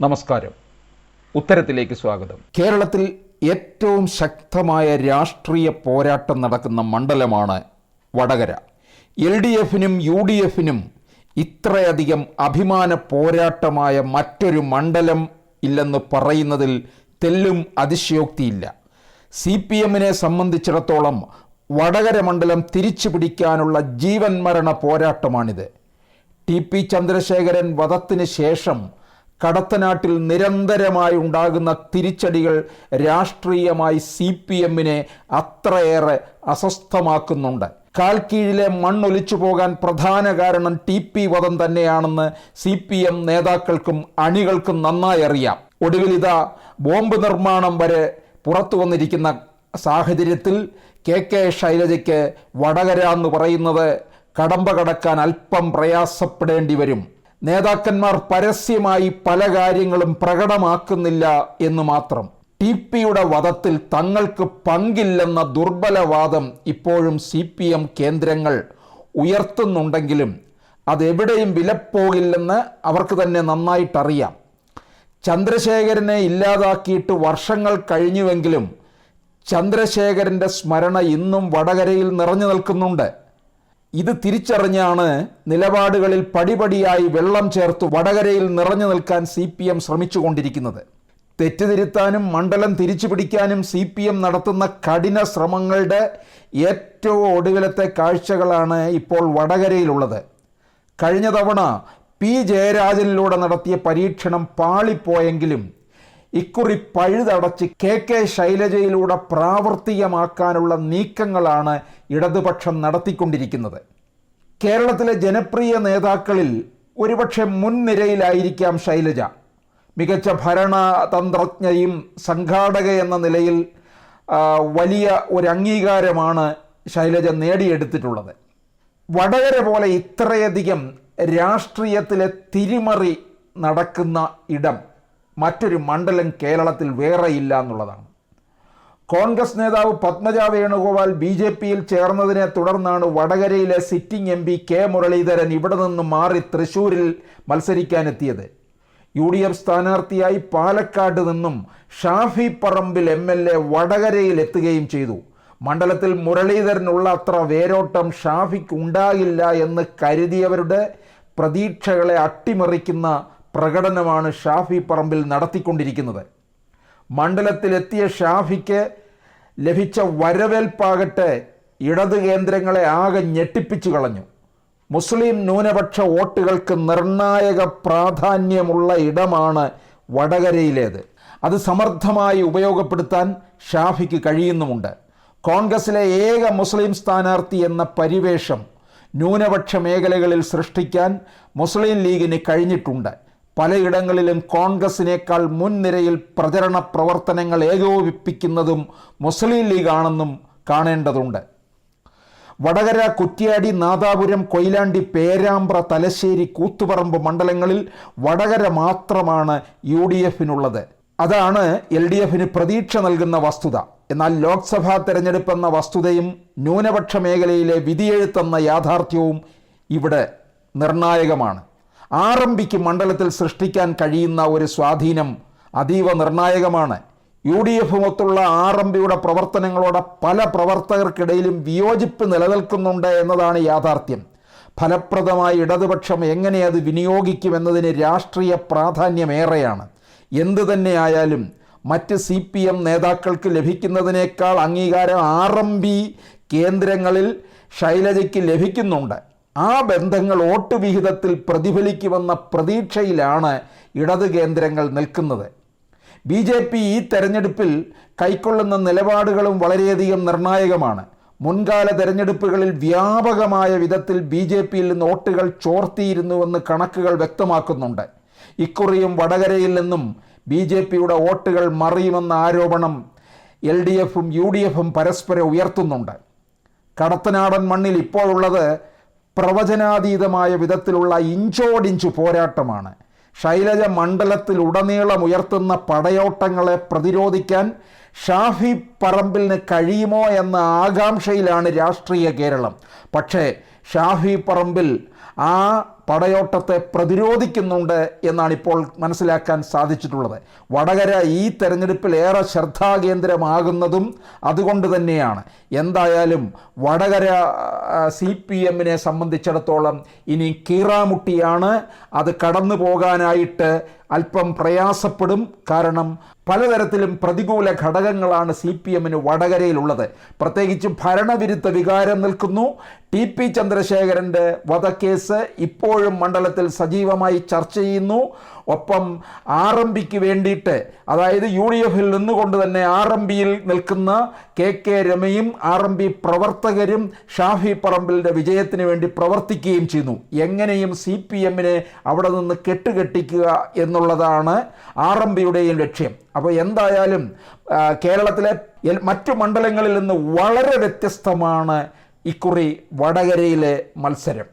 നമസ്കാരം. ഉത്തരത്തിലേക്ക് സ്വാഗതം. കേരളത്തിൽ ഏറ്റവും ശക്തമായ രാഷ്ട്രീയ പോരാട്ടം നടക്കുന്ന മണ്ഡലമാണ് വടകര. എൽ ഡി എഫിനും യു ഡി എഫിനും ഇത്രയധികം അഭിമാന പോരാട്ടമായ മറ്റൊരു മണ്ഡലം ഇല്ലെന്ന് പറയുന്നതിൽ തെല്ലും അതിശയോക്തിയില്ല. സി പി എമ്മിനെ സംബന്ധിച്ചിടത്തോളം വടകര മണ്ഡലം തിരിച്ചു പിടിക്കാനുള്ള ജീവൻ മരണ പോരാട്ടമാണിത്. ടി പി ചന്ദ്രശേഖരൻ വധത്തിന് ശേഷം കടത്തനാട്ടിൽ നിരന്തരമായി ഉണ്ടാകുന്ന തിരിച്ചടികൾ രാഷ്ട്രീയമായി സി പി എമ്മിനെ അത്രയേറെ അസ്വസ്ഥമാക്കുന്നുണ്ട്. കാൽക്കീഴിലെ മണ്ണൊലിച്ചു പോകാൻ പ്രധാന കാരണം ടി പി വധം തന്നെയാണെന്ന് സി പി എം നേതാക്കൾക്കും അണികൾക്കും നന്നായി അറിയാം. ഒടുവിൽ ഇതാ ബോംബ് നിർമ്മാണം വരെ പുറത്തു വന്നിരിക്കുന്ന സാഹചര്യത്തിൽ കെ കെ ശൈലജയ്ക്ക് വടകര എന്ന് പറയുന്നത് കടമ്പ കടക്കാൻ അല്പം പ്രയാസപ്പെടേണ്ടി വരും. നേതാക്കന്മാർ പരസ്യമായി പല കാര്യങ്ങളും പ്രകടമാക്കുന്നില്ല എന്ന് മാത്രം. ടി പിയുടെ വധത്തിൽ തങ്ങൾക്ക് പങ്കില്ലെന്ന ദുർബലവാദം ഇപ്പോഴും സി പി എം കേന്ദ്രങ്ങൾ ഉയർത്തുന്നുണ്ടെങ്കിലും അതെവിടെയും വിലപ്പോകില്ലെന്ന് അവർക്ക് തന്നെ നന്നായിട്ടറിയാം. ചന്ദ്രശേഖരനെ ഇല്ലാതാക്കിയിട്ട് വർഷങ്ങൾ കഴിഞ്ഞുവെങ്കിലും ചന്ദ്രശേഖരന്റെ സ്മരണ ഇന്നും വടകരയിൽ നിറഞ്ഞു നിൽക്കുന്നുണ്ട്. ഇത് തിരിച്ചറിഞ്ഞാണ് നിലപാടുകളിൽ പടിപടിയായി വെള്ളം ചേർത്ത് വടകരയിൽ നിറഞ്ഞു നിൽക്കാൻ സി പി എം ശ്രമിച്ചുകൊണ്ടിരിക്കുന്നത്. തെറ്റുതിരുത്താനും മണ്ഡലം തിരിച്ചു പിടിക്കാനും സി പി എം നടത്തുന്ന കഠിന ശ്രമങ്ങളുടെ ഏറ്റവും ഒടുവിലത്തെ കാഴ്ചകളാണ് ഇപ്പോൾ വടകരയിലുള്ളത്. കഴിഞ്ഞ തവണ പി ജയരാജനിലൂടെ നടത്തിയ പരീക്ഷണം പാളിപ്പോയെങ്കിലും ഇക്കുറി പഴുതടച്ച് കെ കെ ശൈലജയിലൂടെ പ്രാവർത്തികമാക്കാനുള്ള നീക്കങ്ങളാണ് ഇടതുപക്ഷം നടത്തിക്കൊണ്ടിരിക്കുന്നത്. കേരളത്തിലെ ജനപ്രിയ നേതാക്കളിൽ ഒരുപക്ഷെ മുൻനിരയിലായിരിക്കാം ശൈലജ. മികച്ച ഭരണതന്ത്രജ്ഞയും സംഘാടക എന്ന നിലയിൽ വലിയ ഒരു അംഗീകാരമാണ് ശൈലജ നേടിയെടുത്തിട്ടുള്ളത്. വടകര പോലെ ഇത്രയധികം രാഷ്ട്രീയത്തിലെ തിരിമറി നടക്കുന്ന ഇടം മറ്റൊരു മണ്ഡലം കേരളത്തിൽ വേറെയില്ല എന്നുള്ളതാണ്. കോൺഗ്രസ് നേതാവ് പത്മജ വേണുഗോപാൽ ബി ജെ പിയിൽ ചേർന്നതിനെ തുടർന്നാണ് വടകരയിലെ sitting M P K Muraleedharan ഇവിടെ നിന്ന് മാറി തൃശൂരിൽ മത്സരിക്കാനെത്തിയത്. യു ഡി എഫ് സ്ഥാനാർത്ഥിയായി പാലക്കാട് നിന്നും Shafi Parambil M L A വടകരയിൽ എത്തുകയും ചെയ്തു. മണ്ഡലത്തിൽ മുരളീധരനുള്ള അത്ര വേരോട്ടം ഷാഫിക്ക് ഉണ്ടാകില്ല എന്ന് കരുതിയവരുടെ പ്രതീക്ഷകളെ അട്ടിമറിക്കുന്ന പ്രകടനമാണ് ഷാഫി പറമ്പിൽ നടത്തിക്കൊണ്ടിരിക്കുന്നത്. മണ്ഡലത്തിലെത്തിയ ഷാഫിക്ക് ലഭിച്ച വരവേൽപ്പാകട്ടെ ഇടത് കേന്ദ്രങ്ങളെ ആകെ ഞെട്ടിപ്പിച്ചു കളഞ്ഞു. മുസ്ലിം ന്യൂനപക്ഷ വോട്ടുകൾക്ക് നിർണായക പ്രാധാന്യമുള്ള ഇടമാണ് വടകരയിലേത്. അത് സമർത്ഥമായി ഉപയോഗപ്പെടുത്താൻ ഷാഫിക്ക് കഴിയുന്നുമുണ്ട്. കോൺഗ്രസിലെ ഏക മുസ്ലിം സ്ഥാനാർത്ഥി എന്ന പരിവേഷം ന്യൂനപക്ഷ മേഖലകളിൽ സൃഷ്ടിക്കാൻ മുസ്ലിം ലീഗിന് കഴിഞ്ഞിട്ടുണ്ട്. പലയിടങ്ങളിലും കോൺഗ്രസിനേക്കാൾ മുൻനിരയിൽ പ്രചരണ പ്രവർത്തനങ്ങൾ ഏകോപിപ്പിക്കുന്നതും മുസ്ലിം ലീഗാണെന്നും കാണേണ്ടതുണ്ട്. വടകര കുറ്റ്യാടി നാദാപുരം കൊയിലാണ്ടി പേരാമ്പ്ര തലശ്ശേരി കൂത്തുപറമ്പ് മണ്ഡലങ്ങളിൽ വടകര മാത്രമാണ് യു ഡി എഫിനുള്ളത്. അതാണ് എൽ ഡി എഫിന് പ്രതീക്ഷ നൽകുന്ന വസ്തുത. എന്നാൽ ലോക്സഭാ തെരഞ്ഞെടുപ്പ് എന്ന വസ്തുതയും ന്യൂനപക്ഷ മേഖലയിലെ വിധിയെഴുത്തെന്ന യാഥാർത്ഥ്യവും ഇവിടെ നിർണായകമാണ്. ആർ മണ്ഡലത്തിൽ സൃഷ്ടിക്കാൻ കഴിയുന്ന ഒരു സ്വാധീനം അതീവ നിർണായകമാണ്. യു ഡി എഫുമൊത്തുള്ള ആർ എം പിയുടെ പ്രവർത്തനങ്ങളോടെ പല പ്രവർത്തകർക്കിടയിലും വിയോജിപ്പ് നിലനിൽക്കുന്നുണ്ട് എന്നതാണ് യാഥാർത്ഥ്യം. ഫലപ്രദമായ ഇടതുപക്ഷം എങ്ങനെ അത് വിനിയോഗിക്കുമെന്നതിന് രാഷ്ട്രീയ പ്രാധാന്യമേറെയാണ്. എന്തു തന്നെയായാലും മറ്റ് സി പി എം നേതാക്കൾക്ക് ലഭിക്കുന്നതിനേക്കാൾ അംഗീകാരം ആർ കേന്ദ്രങ്ങളിൽ ശൈലജയ്ക്ക് ലഭിക്കുന്നുണ്ട്. ആ ബന്ധങ്ങൾ വോട്ട് വിഹിതത്തിൽ പ്രതിഫലിക്കുമെന്ന പ്രതീക്ഷയിലാണ് ഇടത് കേന്ദ്രങ്ങൾ നിൽക്കുന്നത്. ബി ജെ പി ഈ തെരഞ്ഞെടുപ്പിൽ കൈക്കൊള്ളുന്ന നിലപാടുകളും വളരെയധികം നിർണായകമാണ്. മുൻകാല തെരഞ്ഞെടുപ്പുകളിൽ വ്യാപകമായ വിധത്തിൽ ബി ജെ പിയിൽ നിന്ന് വോട്ടുകൾ ചോർത്തിയിരുന്നുവെന്ന് കണക്കുകൾ വ്യക്തമാക്കുന്നുണ്ട്. ഇക്കുറിയും വടകരയിൽ നിന്നും ബി ജെ പിയുടെ വോട്ടുകൾ മറിയുമെന്ന ആരോപണം എൽ ഡി എഫും യു ഡി എഫും പരസ്പരം ഉയർത്തുന്നുണ്ട്. കടത്തനാടൻ മണ്ണിൽ ഇപ്പോഴുള്ളത് പ്രവചനാതീതമായ വിധത്തിലുള്ള ഇഞ്ചോടിഞ്ച് പോരാട്ടമാണ്. ശൈലജ മണ്ഡലത്തിൽ ഉടനീളം ഉയർത്തുന്ന പടയോട്ടങ്ങളെ പ്രതിരോധിക്കാൻ ഷാഫി പറമ്പിലിന് കഴിയുമോ എന്ന ആകാംക്ഷയിലാണ് രാഷ്ട്രീയ കേരളം. പക്ഷേ ഷാഫി പറമ്പിൽ ആ പടയോട്ടത്തെ പ്രതിരോധിക്കുന്നുണ്ട് എന്നാണ് ഇപ്പോൾ മനസ്സിലാക്കാൻ സാധിച്ചിട്ടുള്ളത്. വടകര ഈ തെരഞ്ഞെടുപ്പിൽ ഏറെ ശ്രദ്ധാകേന്ദ്രമാകുന്നതും അതുകൊണ്ട് തന്നെയാണ്. എന്തായാലും വടകര സി പി എമ്മിനെ സംബന്ധിച്ചിടത്തോളം ഇനി കീറാമുട്ടിയാണ്. അത് കടന്നു പോകാനായിട്ട് അല്പം പ്രയാസപ്പെടും. കാരണം പലതരത്തിലും പ്രതികൂല ഘടകങ്ങളാണ് സി പി എമ്മിന് വടകരയിലുള്ളത്. പ്രത്യേകിച്ച് ഭരണവിരുദ്ധ വികാരം നിൽക്കുന്നു. ടി പി ചന്ദ്രശേഖരന്റെ വധക്കേസ് ഇപ്പോഴും മണ്ഡലത്തിൽ സജീവമായി ചർച്ച ചെയ്യുന്നു. ഒപ്പം ആർ എം പിക്ക് വേണ്ടിയിട്ട് അതായത് യു ഡി എഫിൽ നിന്നുകൊണ്ട് തന്നെ ആർ എം പിയിൽ നിൽക്കുന്ന കെ കെ രമയും ആർ എം പി പ്രവർത്തകരും ഷാഫി പറമ്പിലിന്റെ വിജയത്തിന് വേണ്ടി പ്രവർത്തിക്കുകയും ചെയ്യുന്നു. എങ്ങനെയും സി പി എമ്മിനെ അവിടെ നിന്ന് കെട്ടുകെട്ടിക്കുക എന്നുള്ളതാണ് ആർ എം പിയുടെയും ലക്ഷ്യം. അപ്പോൾ എന്തായാലും കേരളത്തിലെ മറ്റു മണ്ഡലങ്ങളിൽ നിന്ന് വളരെ വ്യത്യസ്തമാണ് ഇക്കുറി വടകരയിലെ മത്സരം.